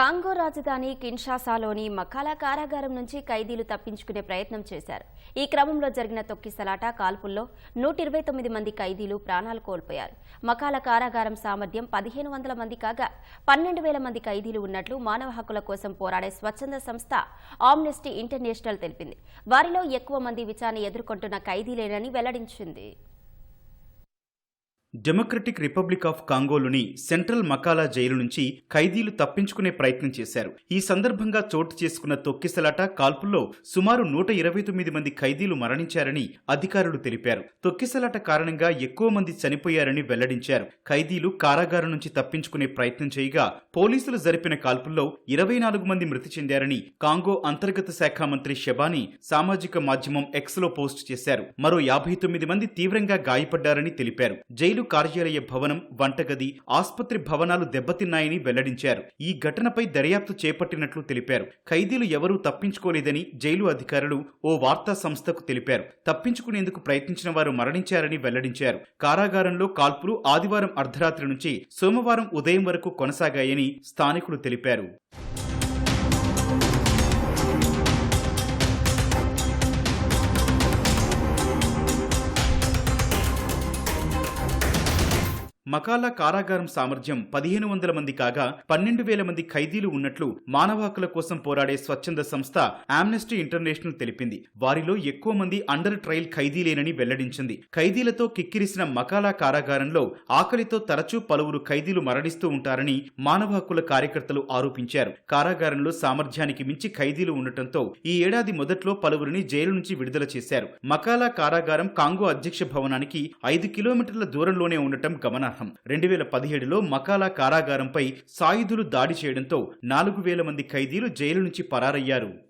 Congo రాజధాని కిన్షాసాలోని మకాలా కారాగారం నుంచి ఖైదీలు తప్పించుకునే ప్రయత్నం చేశారు. ఈ క్రమంలో జరిగిన తొక్కిసలాట కాల్పుల్లో నూట ఇరవై తొమ్మిది మంది ఖైదీలు ప్రాణాలు కోల్పోయారు. మకాలా కారాగారం సామర్థ్యం పదిహేను వందల మంది కాగా పన్నెండు వేల మంది ఖైదీలు ఉన్నట్లు మానవ హక్కుల కోసం పోరాడే స్వచ్ఛంద సంస్థ ఆమ్నెస్టీ ఇంటర్నేషనల్ తెలిపింది. వారిలో ఎక్కువ మంది విచారణ ఎదుర్కొంటున్న ఖైదీలేనని వెల్లడించింది. డెమోక్రటిక్ రిపబ్లిక్ ఆఫ్ కాంగోలోని సెంట్రల్ మకాలా జైలు నుంచి ఖైదీలు తప్పించుకునే ప్రయత్నం చేశారు. ఈ సందర్భంగా చోటు చేసుకున్న తొక్కిసలాట కాల్పుల్లో సుమారు నూట ఇరవై తొమ్మిది మంది ఖైదీలు మరణించారని అధికారులు తెలిపారు. తొక్కిసలాట కారణంగా ఎక్కువ మంది చనిపోయారని వెల్లడించారు. ఖైదీలు కారాగారం నుంచి తప్పించుకునే ప్రయత్నం చేయగా పోలీసులు జరిపిన కాల్పుల్లో ఇరవై నాలుగు మంది మృతి చెందారని కాంగో అంతర్గత శాఖ మంత్రి షెబానీ సామాజిక మాధ్యమం ఎక్స్లో పోస్ట్ చేశారు. మరో యాభై తొమ్మిది మంది తీవ్రంగా గాయపడ్డారని తెలిపారు. జైలు కార్యాలయ భవనం వంటగది ఆసుపత్రి భవనాలు దెబ్బతిన్నాయని వెల్లడించారు. ఈ ఘటనపై దర్యాప్తు చేపట్టినట్లు తెలిపారు. ఖైదీలు ఎవరూ తప్పించుకోలేదని జైలు అధికారులు ఓ వార్తా సంస్థకు తెలిపారు. తప్పించుకునేందుకు ప్రయత్నించిన వారు మరణించారని వెల్లడించారు. కారాగారంలో కాల్పులు ఆదివారం అర్ధరాత్రి నుంచి సోమవారం ఉదయం వరకు కొనసాగాయని స్థానికులు తెలిపారు. మకాలా కారాగారం సామర్థ్యం పదిహేను వందల మంది కాగా పన్నెండు వేల మంది ఖైదీలు ఉన్నట్లు మానవ హక్కుల కోసం పోరాడే స్వచ్ఛంద సంస్థ ఆమ్నెస్టీ ఇంటర్నేషనల్ తెలిపింది. వారిలో ఎక్కువ మంది అండర్ ట్రయల్ ఖైదీలేనని వెల్లడించింది. ఖైదీలతో కిక్కిరిసిన మకాలా కారాగారంలో ఆకలితో తరచూ పలువురు ఖైదీలు మరణిస్తూ ఉంటారని మానవ హక్కుల కార్యకర్తలు ఆరోపించారు. కారాగారంలో సామర్థ్యానికి మించి ఖైదీలు ఉండటంతో ఈ ఏడాది మొదట్లో పలువురిని జైలు నుంచి విడుదల చేశారు. మకాలా కారాగారం కాంగో అధ్యక్ష భవనానికి ఐదు కిలోమీటర్ల దూరంలోనే ఉండటం గమనార్హం. రెండు వేల పదిహేడులో మకాలా కారాగారంపై సాయుధులు దాడి చేయడంతో నాలుగు వేల మంది ఖైదీలు జైలు నుంచి పరారయ్యారు.